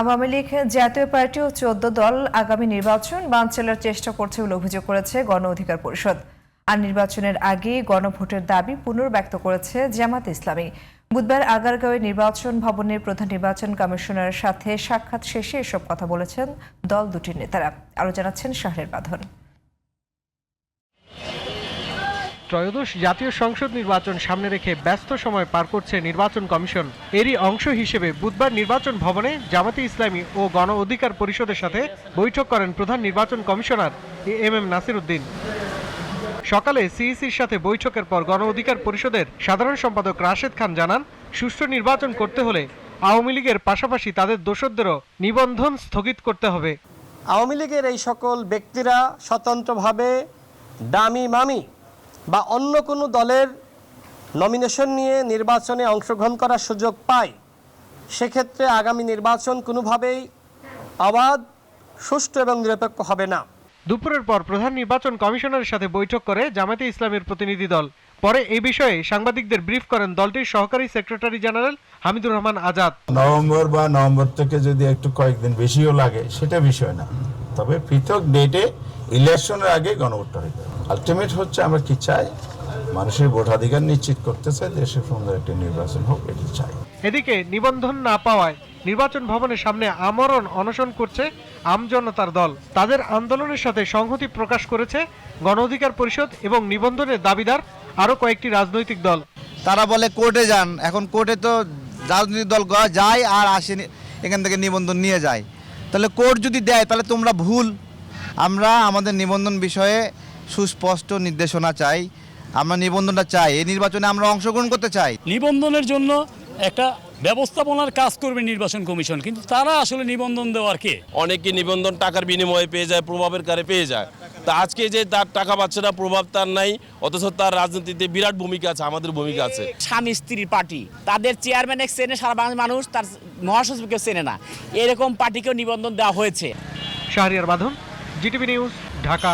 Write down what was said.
আওয়ামী লীগ জাতীয় পার্টি ও চোদ্দ দল আগামী নির্বাচন বানচালের চেষ্টা করছে বলে অভিযোগ করেছে গণ অধিকার পরিষদ। আর নির্বাচনের আগে গণভোটের দাবি পুনর্ব্যক্ত করেছে জামাত ইসলামী। বুধবার আগারগাঁওয়ে নির্বাচন ভবনের প্রধান নির্বাচন কমিশনারের সাথে সাক্ষাৎ শেষে এসব কথা বলেছেন দল দুটির নেতারা। আরও জানাচ্ছেন শাহরের বাঁধন। ত্রয়োদশ জাতীয় সংসদ নির্বাচন সামনে রেখে ব্যস্ত সময় পার করছে নির্বাচন কমিশন। এরই অংশ হিসেবে বুধবার নির্বাচন ভবনে জামাতে ইসলামী ও গণ অধিকার পরিষদের সাথে বৈঠক করেন প্রধান নির্বাচন commissioner M M Nasir Uddin. সকালে সিইসির সাথে বৈঠকের পর গণ অধিকার পরিষদের সাধারণ সম্পাদক রাশেদ খান জানান, সুষ্ঠু নির্বাচন করতে হলে আওয়ামী লীগের পাশাপাশি তাদের দোসরদেরও নিবন্ধন স্থগিত করতে হবে। আওয়ামী লীগের এই সকল ব্যক্তিরা স্বতন্ত্রভাবে দামি মামি বা অন্য কোনো দলের নমিনেশন নিয়ে নির্বাচনে অংশগ্রহণ করার সুযোগ পায় সেক্ষেত্রে আগামী নির্বাচন কোনোভাবেই অবাধ সুষ্ঠু এবং নিরপেক্ষ হবে না। দুপুরের পর প্রধান নির্বাচন কমিশনারের সাথে বৈঠক করে জামায়াতে ইসলামের প্রতিনিধি দল। পরে এই বিষয়ে সাংবাদিকদের ব্রিফ করেন দলটির সহকারী secretary general Hamidur Rahman Azad. November বা নভেম্বর থেকে যদি একটু কয়েকদিন বেশিও লাগে সেটা বিষয় না। তবে পৃথক ডেটে ইলেকশনের আগে গণভোটটা হয়ে যাবে আলটিমেট হচ্ছে আমরা কি চাই? মানুষের ভোটাধিকার নিশ্চিত করতে চাই দেশের সুন্দর একটি নির্বাচন হোক এটি চাই। এদিকে নিবন্ধন না পাওয়ায় নির্বাচন ভবনের সামনে আমরণ অনশন করছে আমজনতার দল। তাদের আন্দোলনের সাথে সংহতি প্রকাশ করেছে গণ অধিকার পরিষদ এবং নিবন্ধনের দাবিদার আরও কয়েকটি রাজনৈতিক দল। তারা বলে কোর্টে যান। এখন কোর্টে তো রাজনৈতিক দল গ- যায় আর আসে এখান থেকে নিবন্ধন নিয়ে যায়। তাহলে কোর্ট যদি দেয় তাহলে তোমরা ভুল। আমরা আমাদের নিবন্ধন বিষয়ে সুস্পষ্ট নির্দেশনা চাই। আমরা নিবন্ধনটা চাই। এই নির্বাচনে আমরা অংশগ্রহণ করতে চাই। নিবন্ধনের জন্য একটা ব্যবস্থাপনার কাজ করবে নির্বাচন কমিশন। কিন্তু তারা আসলে নিবন্ধন দেওয়ার কে? অনেকে নিবন্ধন টাকার বিনিময়ে পেয়ে যায় প্রভাবের কারে পেয়ে যায়। তা আজকে যে তার টাকা পাচ্ছে না প্রভাব তার নাই অথচ তার রাজনীতিতে বিরাট ভূমিকা আছে আমাদের ভূমিকা আছে। স্বামী স্ত্রীর পার্টি। তাদের চেয়ারম্যান এক চেনে সারা বাংলাদেশের মানুষ তার মহাসচিবকেও চেনে না। এরকম পার্টিকেও নিবন্ধন দেওয়া হয়েছে। শাহরিয়ার বাঁধন জিটিভি নিউজ ঢাকা।